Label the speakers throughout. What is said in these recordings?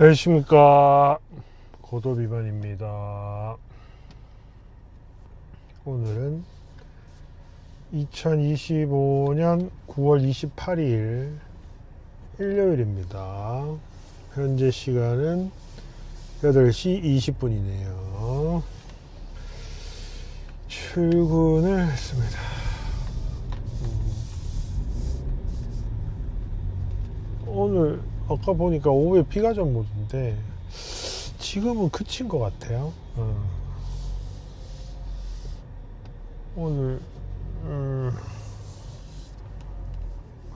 Speaker 1: 안녕하십니까. 고도비반입니다. 오늘은 2025년 9월 28일 일요일입니다. 현재 시간은 8시 20분이네요. 출근을 했습니다. 음. 오늘 아까 보니까 오후에 비가 좀 오던데 지금은 그친 것 같아요. 어. 오늘 음,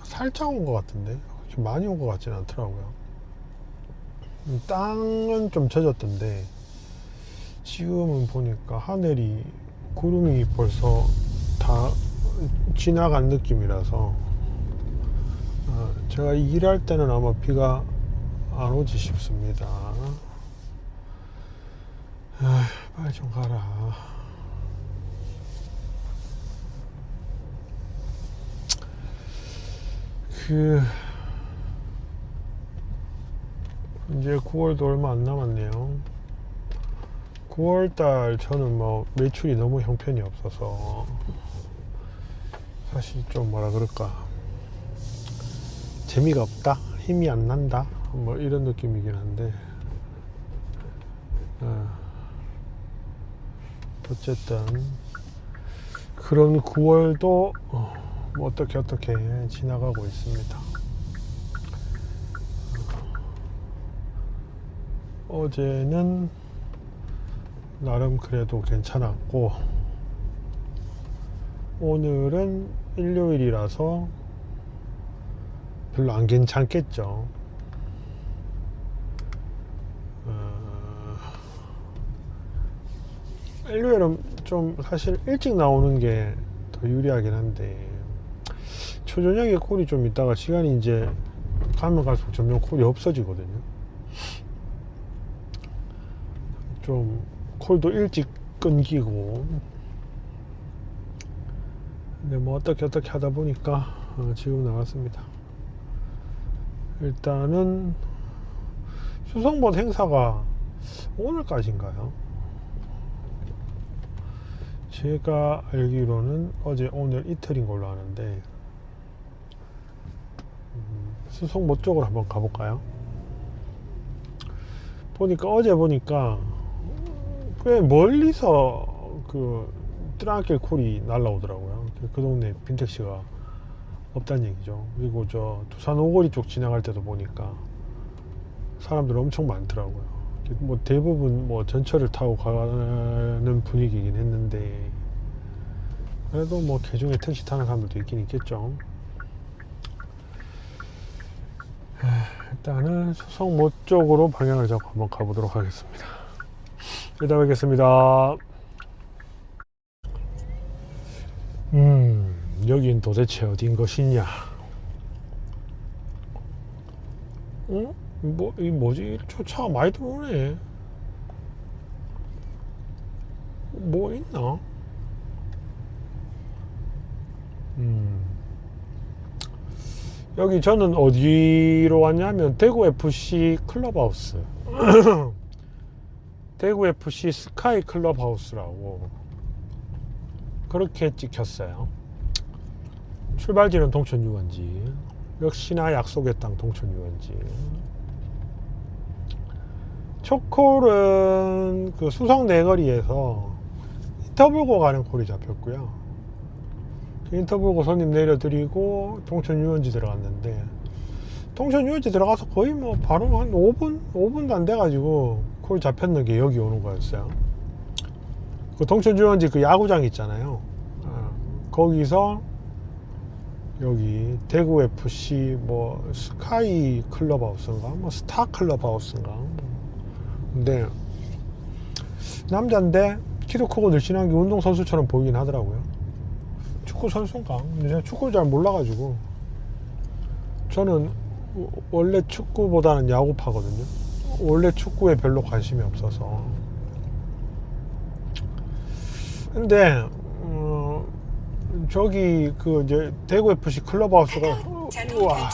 Speaker 1: 살짝 온 것 같은데 많이 온 것 같지는 않더라고요. 음, 땅은 좀 젖었던데 지금은 보니까 하늘이 구름이 벌써 다 지나간 느낌이라서 어, 제가 일할 때는 아마 비가 안 오지 싶습니다. 아, 빨리 좀 가라. 그 이제 9월도 얼마 안 남았네요. 9월달 저는 뭐 매출이 너무 형편이 없어서 사실 좀 뭐라 그럴까 재미가 없다, 힘이 안 난다, 뭐 이런 느낌이긴 한데, 어, 어쨌든 그런 9월도 어, 뭐 어떻게 어떻게 지나가고 있습니다. 어제는 나름 그래도 괜찮았고 오늘은 일요일이라서 별로 안 괜찮겠죠. 어, 일요일은 좀 사실 일찍 나오는 게 더 유리하긴 한데 초저녁에 콜이 좀 있다가 시간이 이제 가면 갈수록 점점 콜이 없어지거든요. 좀 콜도 일찍 끊기고 근데 뭐 어떻게 어떻게 하다 보니까 어, 지금 나왔습니다. 일단은 수성본 행사가 오늘까지인가요? 제가 알기로는 어제 오늘 이틀인 걸로 아는데 음, 수성모 쪽으로 한번 가볼까요? 보니까 어제 보니까 꽤 멀리서 그 트랑길 콜이 날라오더라고요. 그 동네 빈택시가 없다는 얘기죠. 그리고 저 두산 오거리 쪽 지나갈 때도 보니까 사람들 엄청 많더라고요. 뭐 대부분 뭐 전철을 타고 가는 분위기긴 했는데 그래도 뭐 개중에 택시 타는 사람들도 있긴 있겠죠. 에, 일단은 수성모 쪽으로 방향을 잡고 한번 가보도록 하겠습니다. 이따 뵙겠습니다. 음, 여긴 도대체 어딘 것이냐? 어? 뭐, 이 뭐지? 저 차가 많이 들어오네. 뭐 있나? 음. 여기 저는 어디로 왔냐면 대구 FC 클럽하우스. 대구 FC 스카이 클럽하우스라고 그렇게 찍혔어요. 출발지는 동천 유원지. 역시나 약속의 땅 동천 유원지. 초콜은 그 수성 내거리에서 인터뷰고 가는 콜이 잡혔고요. 그 인터뷰고 손님 내려드리고 동천 유원지 들어갔는데 동천 유원지 들어가서 거의 뭐 바로 한 5분? 5분도 안 돼가지고 콜 잡혔는 게 여기 오는 거였어요. 그 동천 유원지 그 야구장 있잖아요. 어, 거기서 여기 대구 FC 뭐 스카이 클럽하우스인가 뭐 스타 클럽하우스인가 근데 남자인데 키도 크고 늘씬한 게 운동 선수처럼 보이긴 하더라고요. 축구 선수인가? 제가 축구를 잘 몰라가지고 저는 원래 축구보다는 야구파거든요. 원래 축구에 별로 관심이 없어서. 근데 어, 저기 그 이제 대구 FC 클럽하우스가 우와.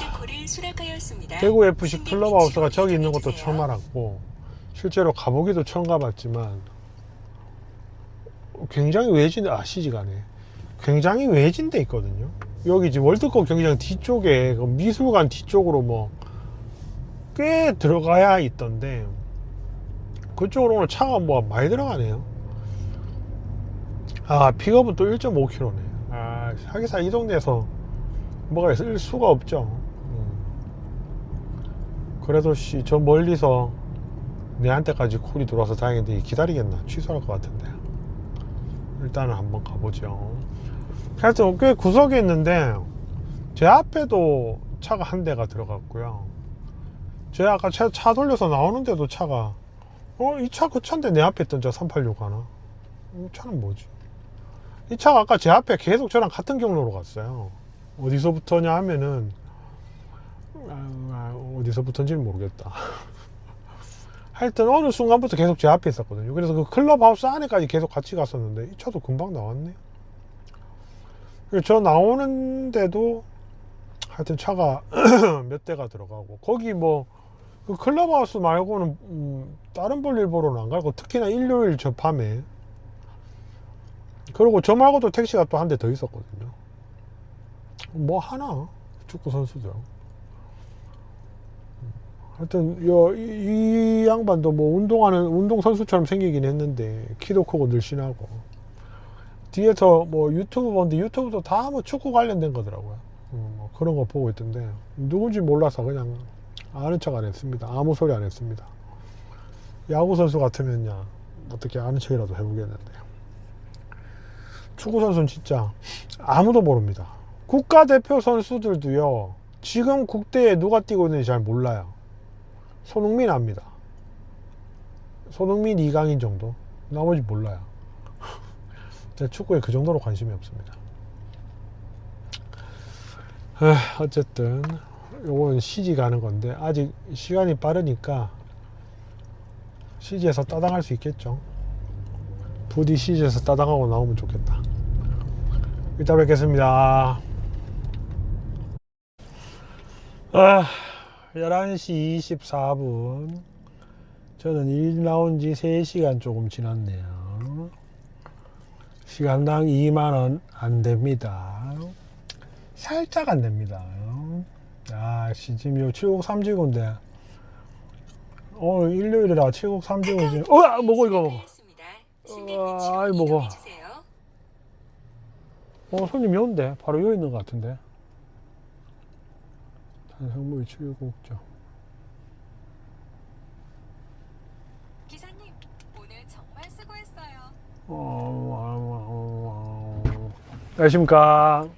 Speaker 1: 대구 FC 클럽하우스가 저기 있는 것도. 처음 알았고 실제로 가보기도 처음 가봤지만 굉장히 외진 아 시지가네 굉장히 외진 데 있거든요 여기 지금 월드컵 경기장 뒤쪽에 그 미술관 뒤쪽으로 뭐 꽤 들어가야 있던데 그쪽으로 오늘 차가 뭐 많이 들어가네요 아 픽업은 또 1.5km네 아 하기사 이 동네에서 뭐가 있을 수가 없죠. 음. 그래도 씨 저 멀리서 내한테까지 콜이 들어와서 다행인데 기다리겠나? 취소할 것 같은데. 일단은 한번 가보죠. 하여튼 꽤 구석에 있는데 제 앞에도 차가 한 대가 들어갔고요. 제 아까 차, 차 돌려서 나오는데도 차가 어 이 차 그 차인데 내 앞에 있던 저 386 하나? 이 차는 뭐지 이 차가 아까 제 앞에 계속 저랑 같은 경로로 갔어요 어디서부터냐 하면은 아, 아, 어디서부터인지는 모르겠다. 하여튼 어느 순간부터 계속 제 앞에 있었거든요. 그래서 그 클럽하우스 안에까지 계속 같이 갔었는데 이 차도 금방 나왔네. 그리고 저 나오는데도 하여튼 차가 몇 대가 들어가고 거기 뭐 그 클럽하우스 말고는 음, 다른 볼일 보러는 안 가고 특히나 일요일 저 밤에 그리고 저 말고도 택시가 또 한 대 더 있었거든요. 뭐 하나 축구 선수들. 하여튼 여, 이, 이 양반도 뭐 운동하는 운동 선수처럼 생기긴 했는데 키도 크고 늘씬하고 뒤에서 뭐 유튜브 보는데 유튜브도 다 뭐 축구 관련된 거더라고요. 음, 뭐 그런 거 보고 있던데 누군지 몰라서 그냥 아는 척 안 했습니다. 아무 소리 안 했습니다. 야구 선수 같으면야 어떻게 아는 척이라도 해보겠는데요. 축구 선수는 진짜 아무도 모릅니다. 국가대표 선수들도요. 지금 국대에 누가 뛰고 있는지 잘 몰라요. 손흥민 압니다. 손흥민, 이강인 정도. 나머지 몰라요. 축구에 그 정도로 관심이 없습니다. 아, 어쨌든 요건 CG 가는 건데 아직 시간이 빠르니까 CG에서 따당할 수 있겠죠. 부디 CG에서 따당하고 나오면 좋겠다. 이따 뵙겠습니다. 아, 11시 24분. 저는 일 나온 지 3시간 조금 지났네요. 시간당 2만원 안 됩니다. 살짝 안 됩니다. 아, 씨, 지금 요 763지구인데. 오늘 일요일이라 763지구 지금, 어, 먹어, 이거 먹어. 우와, 아이, 먹어. 어, 손님 여인데 바로 여기 있는 것 같은데. 탄성무이 7국죠.
Speaker 2: 기사님, 오늘 정말 수고했어요.
Speaker 1: 어, 안녕하십니까.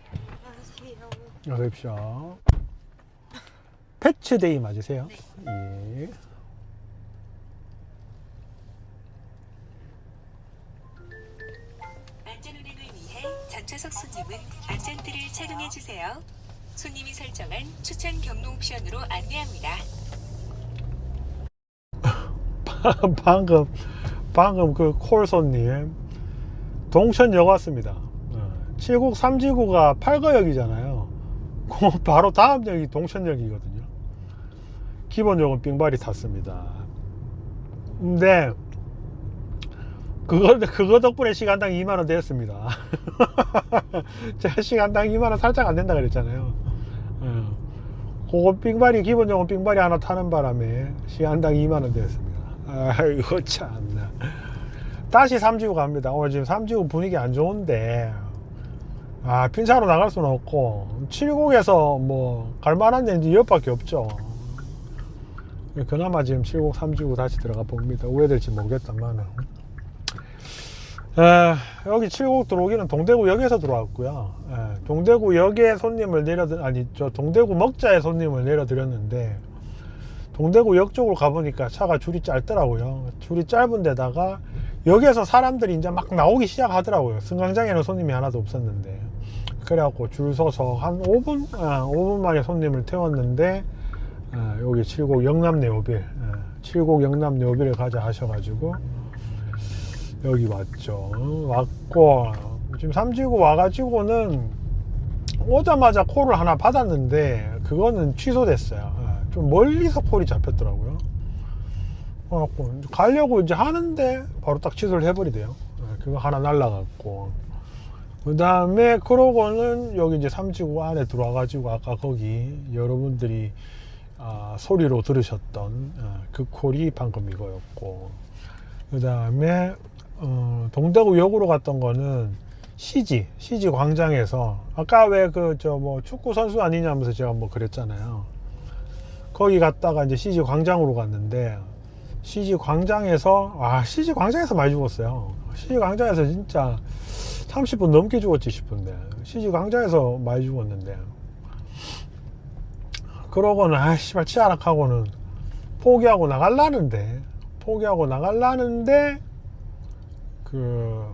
Speaker 1: 어서 오십시오. 패치데이 맞으세요? 예.
Speaker 2: 좌석 손님은 안전띠를 착용해 주세요. 손님이 설정한 추천 경로 옵션으로 안내합니다.
Speaker 1: 방금, 방금 그 콜 손님, 동천역 왔습니다. 7국 3지구가 8거역이잖아요. 그 바로 다음 역이 동천역이거든요. 기본역은 빙발이 탔습니다. 근데, 그거, 그거 덕분에 시간당 2만원 됐습니다. 제가 시간당 2만원 살짝 안 된다 그랬잖아요. 어. 그거 빙발이, 기본역은 빙발이 하나 타는 바람에 시간당 2만원 됐습니다. 아이고, 참나. 다시 3지구 갑니다. 오늘 지금 3지구 분위기 안 좋은데, 아, 핀차로 나갈 수는 없고, 7국에서 뭐, 갈만한 이제 옆밖에 없죠. 그나마 지금 7국 3지구 다시 들어가 봅니다. 왜 될지 모르겠다만은. 에, 여기 7국 들어오기는 동대구역에서 들어왔고요. 에, 동대구역에 손님을 내려드, 아니, 저 동대구 먹자에 손님을 내려드렸는데, 동대구역 쪽으로 가보니까 차가 줄이 짧더라고요. 줄이 짧은 데다가 여기에서 사람들이 이제 막 나오기 시작하더라고요. 승강장에는 손님이 하나도 없었는데. 그래갖고 줄 서서 한 5분, 아, 5분 만에 손님을 태웠는데, 아, 여기 7곡 영남 네오빌, 아, 7곡 영남 네오빌을 가자 하셔가지고, 여기 왔죠. 왔고, 지금 삼지구 와가지고는 오자마자 콜을 하나 받았는데, 그거는 취소됐어요. 아, 좀 멀리서 콜이 잡혔더라고요. 그래갖고 가려고 이제 하는데 바로 딱 취소를 해버리대요. 예, 그거 하나 날라갔고. 그 다음에 그러고는 여기 이제 삼지구 안에 들어와 가지고 아까 거기 여러분들이 아, 소리로 들으셨던 어, 그 콜이 방금 이거였고. 그 다음에 어, 동대구역으로 갔던 거는 CG, CG 광장에서 아까 왜 그 저 뭐 축구 선수 아니냐면서 제가 뭐 그랬잖아요. 거기 갔다가 이제 CG 광장으로 갔는데 CG 광장에서 아 CG 광장에서 많이 죽었어요. CG 광장에서 진짜 30분 넘게 죽었지 싶은데 CG 광장에서 많이 죽었는데 그러고는 아 씨발 치아락하고는 포기하고 나갈라는데 포기하고 나갈라는데 그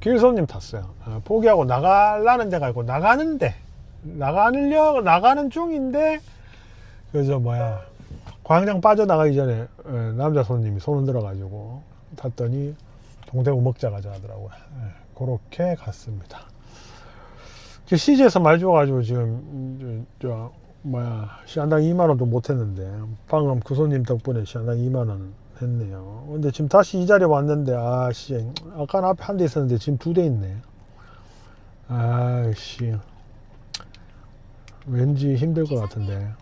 Speaker 1: 길손님 탔어요. 어, 포기하고 나갈라는 데가 있고 나가는데 나가려 나가는 중인데 그저 뭐야 광장 빠져나가기 전에 어, 남자 손님이 손 흔들어가지고 탔더니 동대구 먹자 가자 하더라고요. 예, 그렇게 갔습니다. CG에서 많이 줘가지고 지금 음, 저, 저 뭐야 시간당 2만 원도 못 했는데 방금 그 손님 덕분에 시간당 2만 원 했네요. 근데 지금 다시 이 자리에 왔는데 아씨 아까 앞에 한 대 있었는데 지금 두 대 있네. 아씨 왠지 힘들 것 같은데.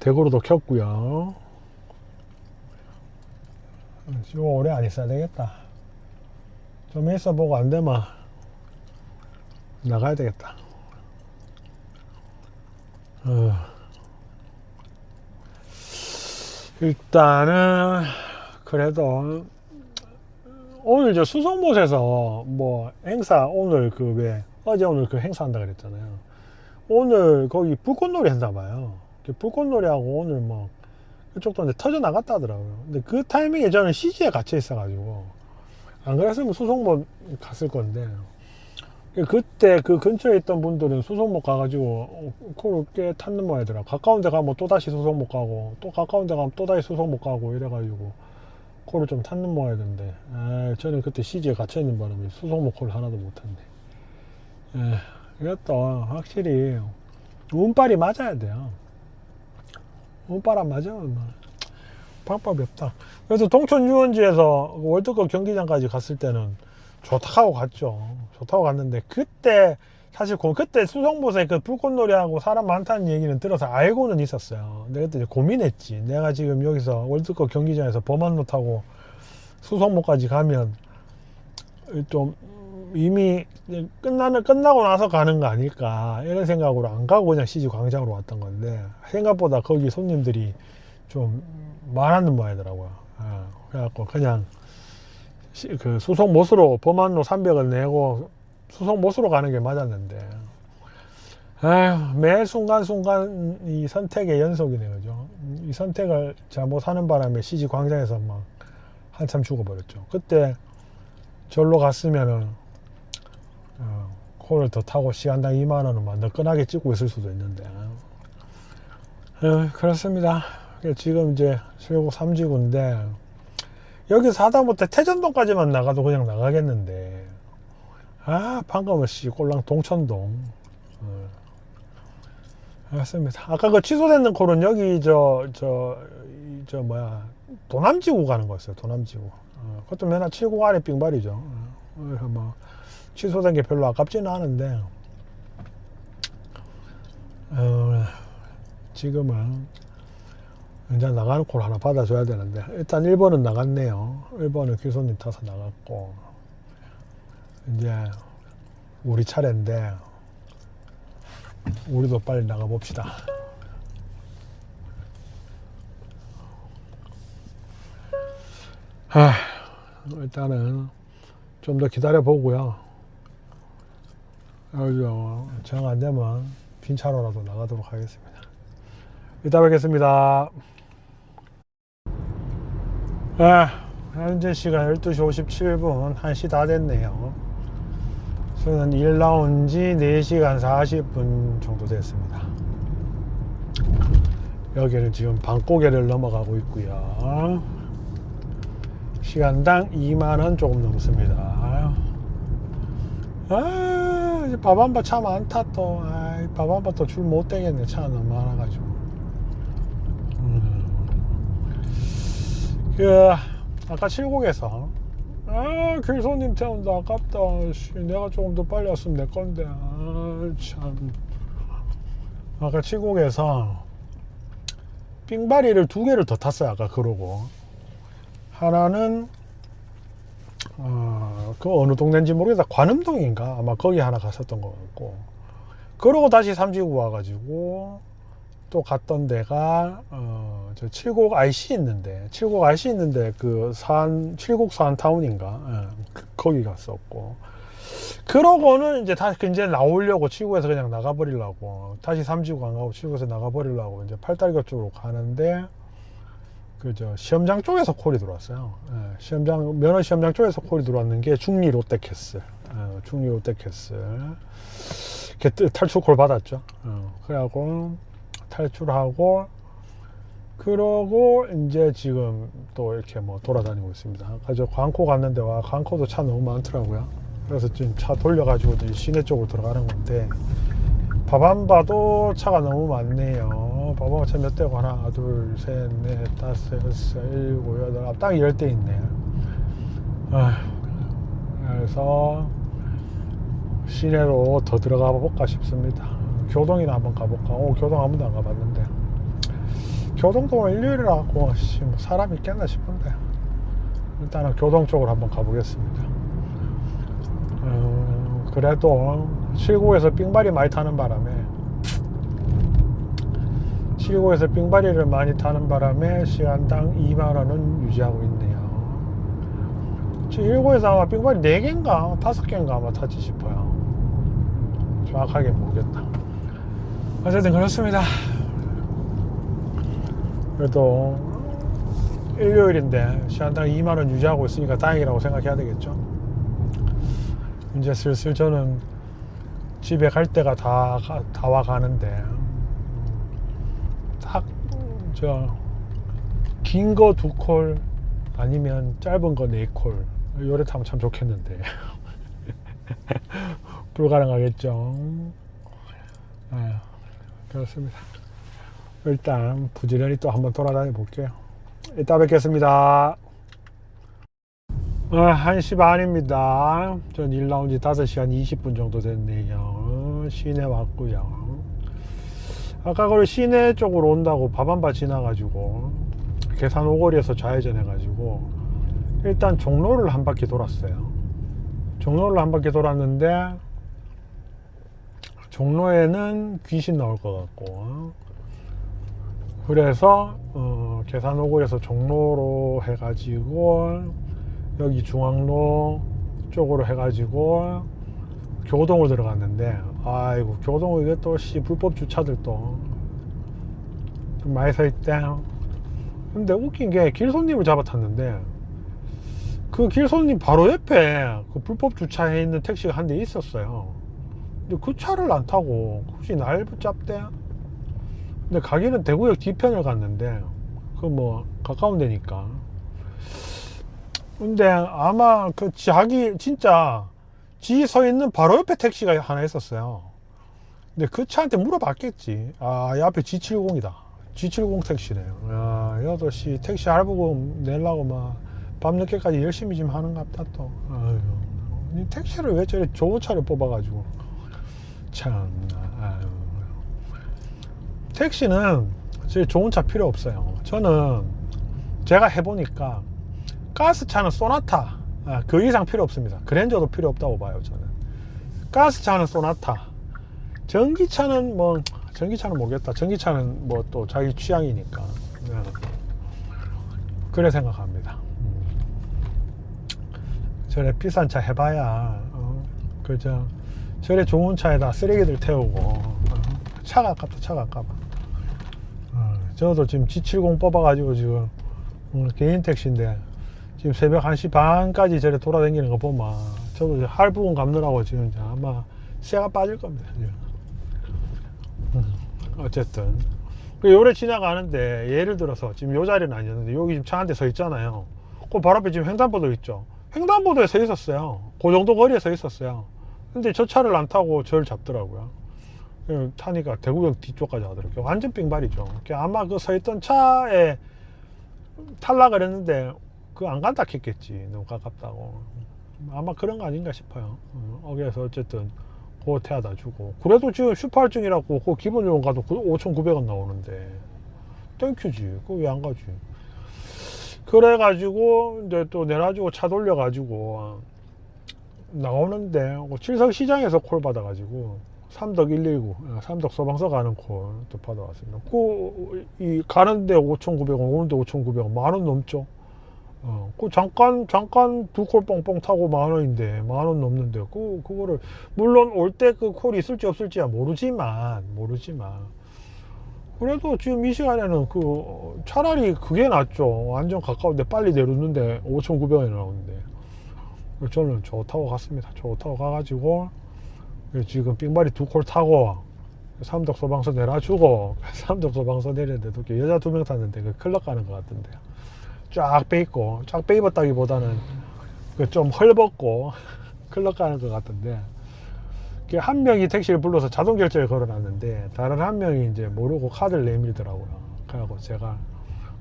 Speaker 1: 대구로도 켰고요. 지금 오래 안 있어야 되겠다. 좀 있어 보고 안 되면 나가야 되겠다. 어. 일단은 그래도 오늘 저 수성못에서 뭐 행사 오늘 그 왜 어제 오늘 그 행사한다 그랬잖아요. 오늘 거기 불꽃놀이 했나 봐요. 그 불꽃놀이하고 오늘 뭐 그쪽도 이제 터져 나갔다 하더라고요. 근데 그 타이밍에 저는 CG에 갇혀 있어가지고 안 그랬으면 수성못 갔을 건데 그때 그 근처에 있던 분들은 수성못 가가지고 그걸 꽤 탔는 모양이더라. 가까운 데 가면 또 다시 수성못 가고 또 가까운 데 가면 또 다시 수성못 가고 이래가지고 코를 좀 탔는 모양이던데 아, 저는 그때 CG에 갇혀 있는 바람에 수성못 콜 하나도 못 탔네. 에, 이것도 확실히 운빨이 맞아야 돼요. 운빨 안 맞으면 뭐 방법이 없다. 그래서 동촌 유원지에서 월드컵 경기장까지 갔을 때는 좋다고 갔죠. 좋다고 갔는데 그때 사실 고- 그때 수성못에 그 불꽃놀이하고 사람 많다는 얘기는 들어서 알고는 있었어요. 근데 그때 고민했지. 내가 지금 여기서 월드컵 경기장에서 범한로 타고 수성못까지 가면 좀 이미 끝나는 끝나고 나서 가는 거 아닐까 이런 생각으로 안 가고 그냥 CG 광장으로 왔던 건데 생각보다 거기 손님들이 좀 많았는 모양이더라고요. 아, 그래갖고 그냥 시- 그 수송 못으로 범한로 300을 내고 수송 못으로 가는 게 맞았는데. 아휴, 매 순간순간 이 선택의 연속이네 그죠? 이 선택을 잘못하는 바람에 CG 광장에서 막 한참 죽어버렸죠. 그때 절로 갔으면은 어, 콜을 더 타고 시간당 2만 원은 막 너끈하게 찍고 있을 수도 있는데. 어, 그렇습니다. 지금 이제 실곡 3지구인데 여기서 하다못해 태전동까지만 나가도 그냥 나가겠는데. 아 방금은 씨. 꼴랑 동천동. 어. 알겠습니다. 아까 그 취소됐는 콜은 여기 저 저 저 뭐야. 도남지구 가는 거였어요 도남지구. 어, 그것도 맨날 7구 아래 빙발이죠. 어, 뭐 취소된 게 별로 아깝지는 않은데. 어, 지금은 이제 나가는 콜 하나 받아줘야 되는데 일단 1번은 나갔네요. 1번은 길손님 타서 나갔고 이제 우리 차례인데 우리도 빨리 나가 봅시다. 하, 일단은 좀 더 기다려 보고요. 정안 되면 빈 차로라도 나가도록 하겠습니다. 이따 뵙겠습니다. 아, 현재 시간 12시 57분, 1시 다 됐네요. 저는 일 나온 지 4시간 40분 정도 됐습니다. 여기는 지금 방고개를 넘어가고 있고요. 시간당 2만원 조금 넘습니다. 아, 밥한바 차 많다 또. 밥한바 또줄못 대겠네. 차 너무 많아가지고. 그, 아까 칠곡에서, 아, 길손님 태운다. 아깝다. 씨, 내가 조금 더 빨리 왔으면 내 건데. 아, 참. 아까 칠곡에서 삥바리를 두 개를 더 탔어요. 아까 그러고. 하나는 어, 그 어느 동네인지 모르겠다. 관음동인가? 아마 거기 하나 갔었던 것 같고. 그러고 다시 삼지구 와가지고 또 갔던 데가 어, 저 칠곡 IC 있는데, 칠곡 IC 있는데 그 산, 칠곡 산타운인가? 예, 그- 거기 갔었고. 그러고는 이제 다시 이제 나오려고 칠곡에서 그냥 나가버리려고 다시 삼지구 안 가고 칠곡에서 나가버리려고 이제 팔달교 쪽으로 가는데 그저 시험장 쪽에서 콜이 들어왔어요. 예, 시험장 면허 시험장 쪽에서 콜이 들어왔는 게 중리 롯데캐슬, 어, 중리 롯데캐슬. 탈출 콜 받았죠. 어, 그래갖고 탈출하고 그러고 이제 지금 또 이렇게 뭐 돌아다니고 있습니다. 아까 저 광코 갔는데 와 광코도 차 너무 많더라고요. 그래서 지금 차 돌려가지고 시내 쪽으로 들어가는 건데 밥안 봐도 차가 너무 많네요. 봐봐 차몇 대고 하나 둘 셋 넷 다섯 여섯 일곱 여덟 아홉, 딱열 대 있네. 아휴, 그래서 시내로 더 들어가 볼까 싶습니다. 교동이나 한번 가볼까? 오 교동 한 번도 안 가봤는데 교동도 일요일이라 갖고 씨, 뭐 사람 있겠나 싶은데 일단은 교동 쪽으로 한번 가보겠습니다. 어, 그래도 칠곡에서 삥바리 많이 타는 바람에 칠곡에서 삥바리를 많이 타는 바람에 시간당 2만 원은 유지하고 있네요. 지금 일곡에서 아마 삥바리 4개인가 5개인가 아마 타지 싶어요. 정확하게 모르겠다. 어쨌든 그렇습니다. 그래도 일요일인데 시간당 2만 원 유지하고 있으니까 다행이라고 생각해야 되겠죠. 이제 슬슬 저는 집에 갈 때가 다, 가- 다 와가는데, 딱, 저, 긴 거 두 콜, 아니면 짧은 거 네 콜, 요래 타면 참 좋겠는데. 불가능하겠죠. 아, 그렇습니다. 일단, 부지런히 또 한번 돌아다녀 볼게요. 이따 뵙겠습니다. 어, 1시 반입니다. 전 일 나온 지 5시간 20분 정도 됐네요. 시내 왔고요. 아까 그 시내 쪽으로 온다고 밥한바 지나가지고 계산 오거리에서 좌회전 해가지고 일단 종로를 한 바퀴 돌았어요. 종로를 한 바퀴 돌았는데 종로에는 귀신 나올 것 같고 그래서 어, 계산 오거리에서 종로로 해가지고 여기 중앙로 쪽으로 해가지고 교동을 들어갔는데 아이고 교동 이게 또씨 불법 주차들 또좀 많이 서 있대. 근데 웃긴 게 길손님을 잡아 탔는데 그 길손님 바로 옆에 그 불법 주차해 있는 택시가 한 대 있었어요. 근데 그 차를 안 타고 굳이 날 붙잡대 근데 가기는 대구역 뒤편을 갔는데 그 뭐 가까운 데니까 근데 아마 그 자기 진짜 지 서 있는 바로 옆에 택시가 하나 있었어요. 근데 그 차한테 물어봤겠지. 아, 이 앞에 G70이다. G70 택시네요. 야, 여도 씨 택시 할부금 내려고 막 밤늦게까지 열심히 지금 하는 것 같다 또. 아유, 이 택시를 왜 저리 좋은 차를 뽑아가지고 참. 택시는 제일 좋은 차 필요 없어요. 저는 제가 해보니까 가스차는 소나타 아, 그 이상 필요 없습니다. 그랜저도 필요 없다고 봐요 저는. 가스차는 소나타, 전기차는 뭐 전기차는 모르겠다. 전기차는 뭐 또 자기 취향이니까. 네. 그래 생각합니다. 음. 저래 비싼 차 해봐야 어, 그저 저래 좋은 차에다 쓰레기들 태우고 어, 차가 아깝다 차가 아까워. 어, 저도 지금 G70 뽑아가지고 지금 음, 개인 택시인데 지금 새벽 1시 반까지 저래 돌아다니는 거 보면 저도 이제 할부금 갚느라고 지금 아마 쇠가 빠질 겁니다. 음, 어쨌든 그 요래 지나가는데 예를 들어서 지금 요 자리는 아니었는데 여기 지금 차 한 대 서 있잖아요. 그 바로 앞에 지금 횡단보도 있죠. 횡단보도에 서 있었어요. 그 정도 거리에 서 있었어요. 근데 저 차를 안 타고 저를 잡더라고요. 예, 타니까 대구역 뒤쪽까지 가더라고요. 완전 빙발이죠. 그 아마 그 서 있던 차에 탈락을 했는데 그 안 간다 했겠지. 너무 가깝다고. 아마 그런 거 아닌가 싶어요. 어, 그래서 어쨌든 그거 태워다 주고. 그래도 지금 슈퍼할증이라고 그 기본 요금 가도 5,900원 나오는데 땡큐지. 그거 왜 안 가지? 그래가지고 이제 또 내놔주고 차 돌려가지고 나오는데 그 칠석 시장에서 콜 받아가지고 삼덕 119, 어, 삼덕 소방서 가는 콜또 받아왔습니다. 그, 이, 가는데 5,900원, 오는데 5,900원, 만 원 넘죠? 어, 그 잠깐, 잠깐 두 콜 뻥뻥 타고 만 원인데, 만 원 넘는데, 그, 그거를, 물론 올 때 그 콜이 있을지 없을지야 모르지만, 모르지만, 그래도 지금 이 시간에는 그, 차라리 그게 낫죠. 완전 가까운데 빨리 내렸는데 5,900원이 나오는데. 저는 좋다고 갔습니다. 좋다고 가가지고, 지금 삥발이 두 콜 타고 삼덕 소방서 내려주고 삼덕 소방서 내렸는데도 여자 두 명 탔는데 그 클럽 가는 것 같은데 쫙 빼입고 쫙 빼입었다기보다는 그 좀 헐벗고 클럽 가는 것 같은데 그 한 명이 택시를 불러서 자동 결제를 걸어놨는데 다른 한 명이 이제 모르고 카드를 내밀더라고요. 그래갖고 제가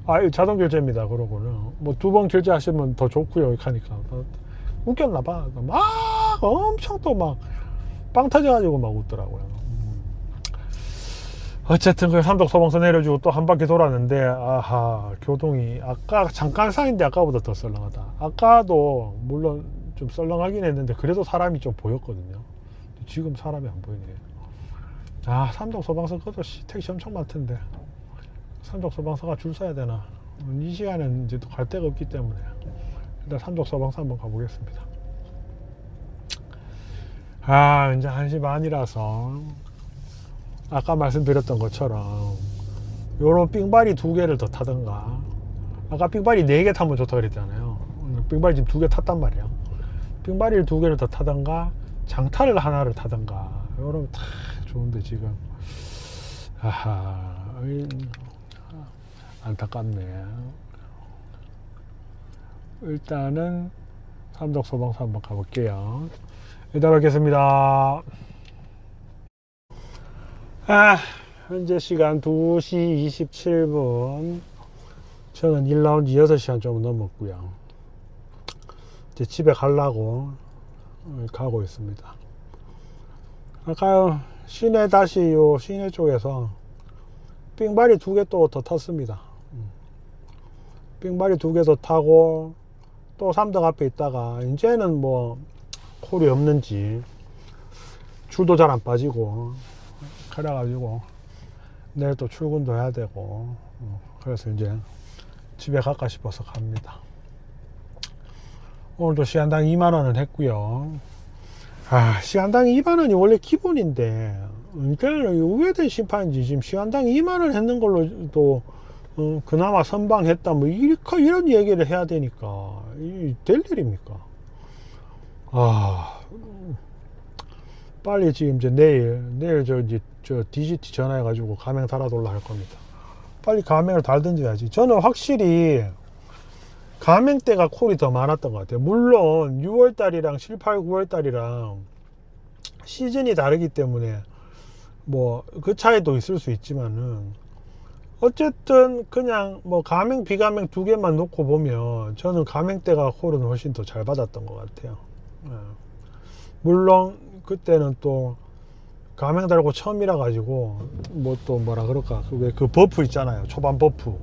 Speaker 1: 아 자동 결제입니다. 그러고는 뭐 두 번 결제하시면 더 좋고요. 이렇게 하니까 웃겼나 봐. 막 엄청 또막 빵 터져가지고 막 웃더라고요. 음. 어쨌든 그 삼덕 소방서 내려주고 또 한 바퀴 돌았는데 아하 교동이 아까 잠깐 사이인데 아까보다 더 썰렁하다. 아까도 물론 좀 썰렁하긴 했는데 그래도 사람이 좀 보였거든요. 지금 사람이 안 보이네. 아 삼덕 소방서 그것도 씨, 택시 엄청 많던데 삼덕 소방서가 줄 서야 되나? 이 시간은 이제 또갈 데가 없기 때문에 일단 삼덕 소방서 한번 가보겠습니다. 아, 이제 1시 반이라서 아까 말씀드렸던 것처럼 요런 삥발이 두 개를 더 타던가 아까 삥발이 네 개 타면 좋다 그랬잖아요. 삥발이 지금 두 개 탔단 말이에요. 삥발이를 두 개를 더 타던가 장타를 하나를 타던가 요러면 다 좋은데 지금 아하 이, 안타깝네. 일단은 삼덕 소방서 한번 가볼게요. 이따 뵙겠습니다. 아, 현재 시간 2시 27분. 저는 일 나온 지 6시간 좀 넘었고요. 이제 집에 가려고 어, 가고 있습니다. 아까 시내 다시 요 시내 쪽에서 삥발이 두 개 또 더 탔습니다. 음. 삥발이 두 개 더 타고 또 삼덕 앞에 있다가 이제는 뭐 콜이 없는지. 줄도 잘 안 빠지고. 그래가지고 내일 또 출근도 해야 되고. 어, 그래서 이제 집에 갈까 싶어서 갑니다. 오늘도 시간당 2만원을 했고요. 아 시간당 2만원이 원래 기본인데 그러니까 우회된 심판인지 지금 시간당 2만원 했는 걸로 또 어, 그나마 선방했다 뭐 이렇게 이런 얘기를 해야 되니까. 이 될 일입니까 아, 빨리 지금 이제 내일, 내일 저 이제 저 DGT 전화해 가지고 가맹 달아돌라 할 겁니다. 빨리 가맹을 달든지 해야지. 저는 확실히 가맹 때가 콜이 더 많았던 것 같아요. 물론 6월 달이랑 7, 8, 9월 달이랑 시즌이 다르기 때문에 뭐 그 차이도 있을 수 있지만은 어쨌든 그냥 뭐 가맹 비가맹 두 개만 놓고 보면 저는 가맹 때가 콜은 훨씬 더 잘 받았던 것 같아요. 예. 물론 그때는 또 가맹 달고 처음이라 가지고 뭐 또 뭐라 그럴까? 그왜그 버프 있잖아요. 초반 버프.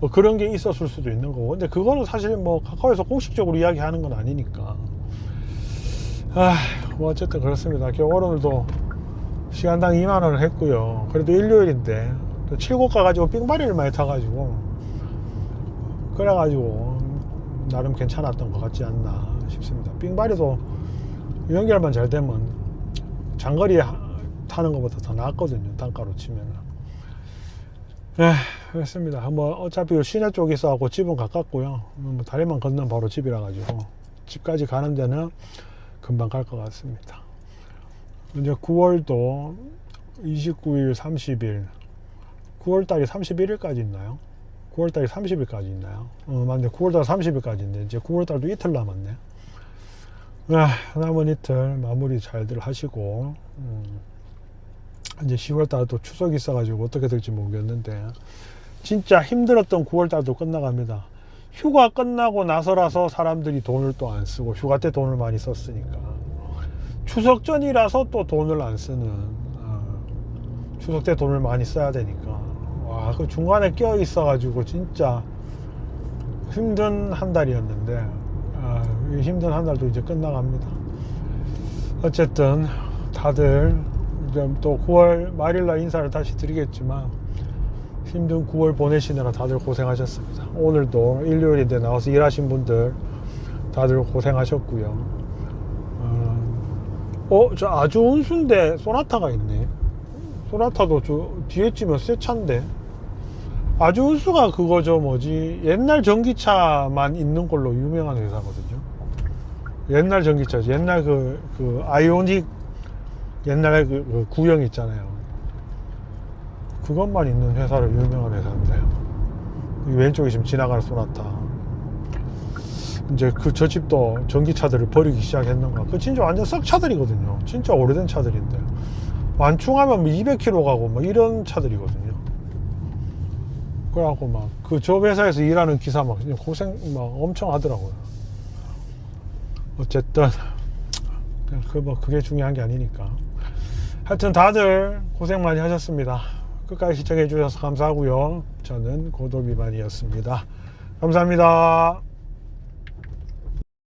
Speaker 1: 뭐 그런 게 있었을 수도 있는 거고. 근데 그거는 사실 뭐 카카오에서 공식적으로 이야기하는 건 아니니까. 아뭐 어쨌든 그렇습니다. 오늘도 시간당 2만 원을 했고요. 그래도 일요일인데 또 칠곡 가 가지고 삥바리를 많이 타가지고 그래가지고 나름 괜찮았던 것 같지 않나 싶습니다 삥바리도 연결만 잘 되면 장거리 하- 타는 것보다 더 낫거든요 단가로 치면 네 그렇습니다 뭐 어차피 시내 쪽에 있어갖고 집은 가깝고요 뭐 다리만 건너면 바로 집이라 가지고 집까지 가는 데는 금방 갈 것 같습니다 이제 9월도 29일 30일 9월달이 31일까지 있나요? 9월달이 30일까지 있나요? 어, 맞네. 9월달 30일까지 있네. 이제 9월달도 이틀 남았네. 아, 남은 이틀 마무리 잘들 하시고 음, 이제 10월달 또 추석이 있어가지고 어떻게 될지 모르겠는데 진짜 힘들었던 9월달도 끝나갑니다. 휴가 끝나고 나서라서 사람들이 돈을 또 안 쓰고 휴가 때 돈을 많이 썼으니까 추석 전이라서 또 돈을 안 쓰는 아, 추석 때 돈을 많이 써야 되니까 와 그 중간에 껴 있어가지고 진짜 힘든 한 달이었는데 힘든 한 달도 이제 끝나갑니다. 어쨌든 다들 이제 또 9월 말일날 인사를 다시 드리겠지만 힘든 9월 보내시느라 다들 고생하셨습니다. 오늘도 일요일인데 나와서 일하신 분들 다들 고생하셨고요. 어, 어, 저 아주 운수인데 소나타가 있네. 소나타도 저 뒤에 찌면 새 차인데. 아주 운수가 그거죠 뭐지 옛날 전기차만 있는 걸로 유명한 회사거든요. 옛날 전기차, 옛날 그, 그 아이오닉 옛날에 그, 그 구형 있잖아요. 그것만 있는 회사로 유명한 회사인데요. 이 왼쪽에 지금 지나가는 소나타. 이제 그 저 집도 전기차들을 버리기 시작했는가. 그 진짜 완전 썩 차들이거든요. 진짜 오래된 차들인데. 완충하면 뭐 200km 가고 뭐 이런 차들이거든요. 그래갖고 막 그 저 회사에서 일하는 기사 막 고생 막 엄청 하더라고요. 어쨌든 그뭐 그게 중요한 게 아니니까. 하여튼 다들 고생 많이 하셨습니다. 끝까지 시청해 주셔서 감사하고요. 저는 고도비만이었습니다. 감사합니다.